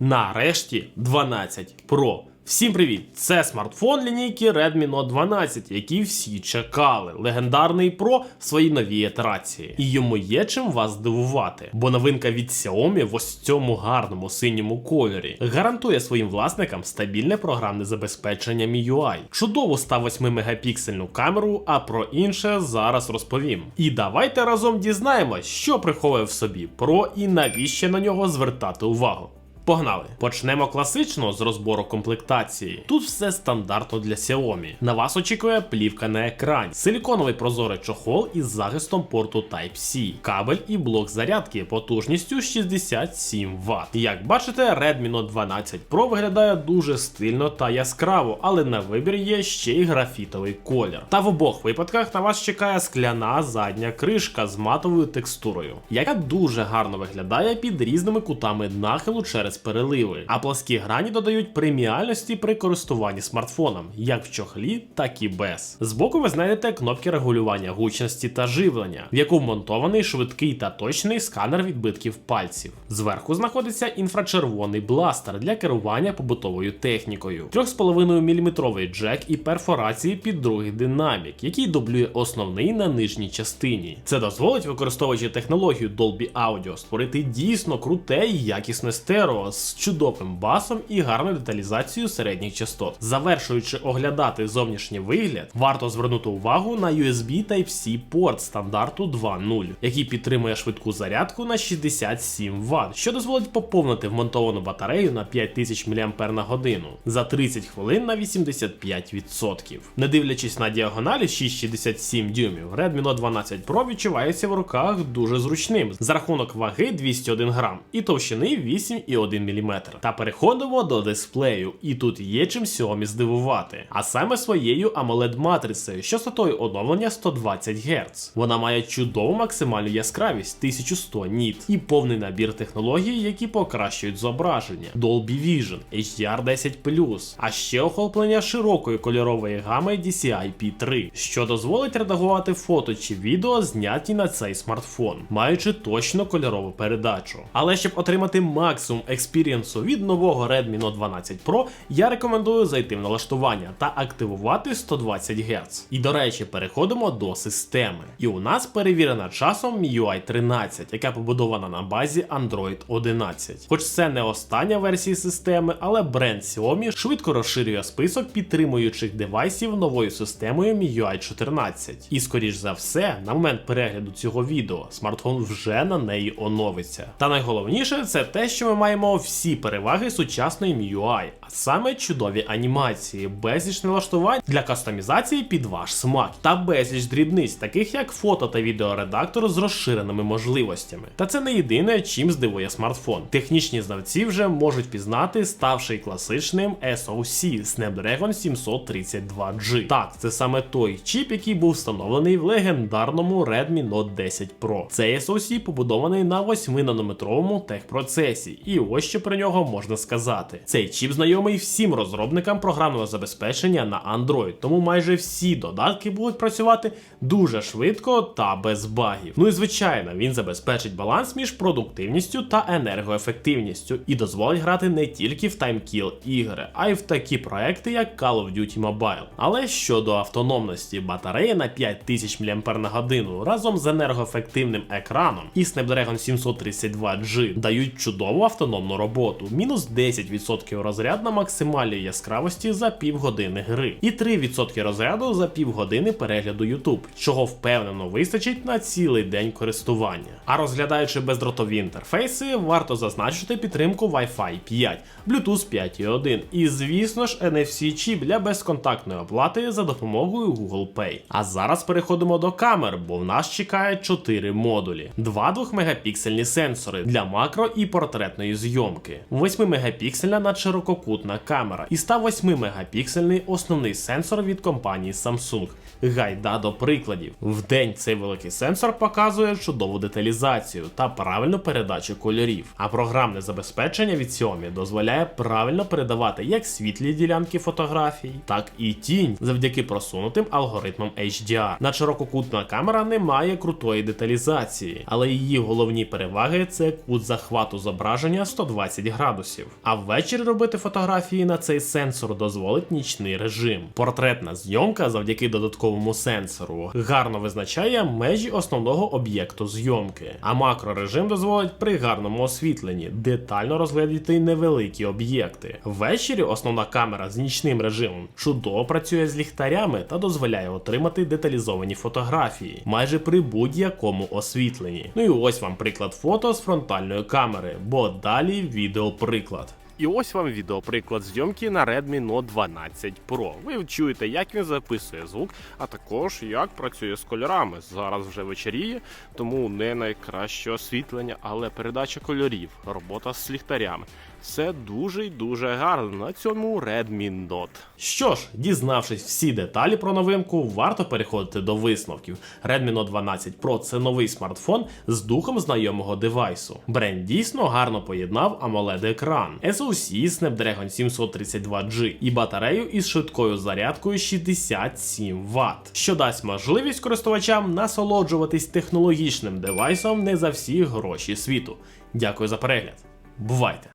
Нарешті 12 Pro. Всім привіт! Це смартфон лінійки Redmi Note 12, який всі чекали. Легендарний Pro в своїй новій ітерації. І йому є чим вас здивувати, бо новинка від Xiaomi в ось цьому гарному синьому кольорі гарантує своїм власникам стабільне програмне забезпечення MIUI, чудову 108 мегапіксельну камеру, а про інше зараз розповім. І давайте разом дізнаємось, що приховує в собі Pro і навіщо на нього звертати увагу. Погнали! Почнемо класично з розбору комплектації. Тут все стандартно для Xiaomi. На вас очікує плівка на екрані, силіконовий прозорий чохол із захистом порту Type-C, кабель і блок зарядки потужністю 67 Вт. Як бачите, Redmi Note 12 Pro виглядає дуже стильно та яскраво, але на вибір є ще й графітовий колір. Та в обох випадках на вас чекає скляна задня кришка з матовою текстурою, яка дуже гарно виглядає під різними кутами нахилу через переливи. А пласкі грані додають преміальності при користуванні смартфоном, як в чохлі, так і без. Збоку ви знайдете кнопки регулювання гучності та живлення, в яку вмонтований швидкий та точний сканер відбитків пальців. Зверху знаходиться інфрачервоний бластер для керування побутовою технікою, 3,5 мм джек і перфорації під другий динамік, який дублює основний на нижній частині. Це дозволить, використовуючи технологію Dolby Audio, створити дійсно круте і якісне стерео з чудовим басом і гарною деталізацією середніх частот. Завершуючи оглядати зовнішній вигляд, варто звернути увагу на USB Type-C порт стандарту 2.0, який підтримує швидку зарядку на 67 Вт, що дозволить поповнити вмонтовану батарею на 5000 мАч за 30 хвилин на 85%. Не дивлячись на діагоналі 6,67 дюймів, Redmi Note 12 Pro відчувається в руках дуже зручним за рахунок ваги 201 грам і товщини 8,1 мм. Та переходимо до дисплею, і тут є чим Xiaomi здивувати, а саме своєю amoled матрицею, що частотою оновлення 120 Гц. Вона має чудову максимальну яскравість 1100 ніт і повний набір технологій, які покращують зображення, Dolby Vision, HDR10+, а ще охоплення широкої кольорової гами DCI-P3, що дозволить редагувати фото чи відео, зняті на цей смартфон, маючи точно кольорову передачу. Але щоб отримати максимум експірієнсу від нового Redmi Note 12 Pro, я рекомендую зайти в налаштування та активувати 120 Гц. І до речі, переходимо до системи. І у нас перевірена часом MIUI 13, яка побудована на базі Android 11. Хоч це не остання версія системи, але бренд Xiaomi швидко розширює список підтримуючих девайсів новою системою MIUI 14. І скоріш за все, на момент перегляду цього відео смартфон вже на неї оновиться. Та найголовніше це те, що ми маємо всі переваги сучасної MIUI, а саме чудові анімації, безліч налаштувань для кастомізації під ваш смак та безліч дрібниць, таких як фото та відеоредактор з розширеними можливостями. Та це не єдине, чим здивує смартфон. Технічні знавці вже можуть пізнати ставший класичним SoC Snapdragon 732G. Так, це саме той чіп, який був встановлений в легендарному Redmi Note 10 Pro. Цей SoC побудований на 8-нанометровому техпроцесі, і ось що про нього можна сказати. Цей чіп знайомий всім розробникам програмного забезпечення на Android, тому майже всі додатки будуть працювати дуже швидко та без багів. Ну і звичайно, він забезпечить баланс між продуктивністю та енергоефективністю і дозволить грати не тільки в таймкіл ігри, а й в такі проекти, як Call of Duty Mobile. Але щодо автономності, батарея на 5000 мАч разом з енергоефективним екраном і Snapdragon 732G дають чудову автономну роботу, мінус 10% розряд на максимальній яскравості за півгодини гри, і 3% розряду за півгодини перегляду YouTube, чого впевнено вистачить на цілий день користування. А розглядаючи бездротові інтерфейси, варто зазначити підтримку Wi-Fi 5, Bluetooth 5.1 і, звісно ж, NFC чіп для безконтактної оплати за допомогою Google Pay. А зараз переходимо до камер, бо в нас чекає 4 модулі: два 2-мегапіксельні сенсори для макро і портретної зйомки, 8-мегапіксельна надширококутна камера і 108-мегапіксельний основний сенсор від компанії Samsung. Гайда до прикладів. Вдень цей великий сенсор показує чудову деталізацію та правильну передачу кольорів. А програмне забезпечення від Xiaomi дозволяє правильно передавати як світлі ділянки фотографій, так і тінь завдяки просунутим алгоритмам HDR. Надширококутна камера не має крутої деталізації, але її головні переваги це кут захвату зображення 120 120 градусів. А ввечері робити фотографії на цей сенсор дозволить нічний режим. Портретна зйомка завдяки додатковому сенсору гарно визначає межі основного об'єкту зйомки. А макрорежим дозволить при гарному освітленні детально розглядіти невеликі об'єкти. Ввечері основна камера з нічним режимом чудово працює з ліхтарями та дозволяє отримати деталізовані фотографії майже при будь-якому освітленні. Ну і ось вам приклад фото з фронтальної камери, бо далі відеоприклад. І ось вам відеоприклад зйомки на Redmi Note 12 Pro. Ви чуєте, як він записує звук, а також як працює з кольорами. Зараз вже вечеріє, тому не найкраще освітлення, але передача кольорів, робота з ліхтарями. Все дуже й дуже гарно на цьому Redmi Note. Що ж, дізнавшись всі деталі про новинку, варто переходити до висновків. Redmi Note 12 Pro це новий смартфон з духом знайомого девайсу. Бренд дійсно гарно поєднав amoled екран SoC Snapdragon 732G і батарею із швидкою зарядкою 67 Вт, що дасть можливість користувачам насолоджуватись технологічним девайсом не за всі гроші світу. Дякую за перегляд. Бувайте!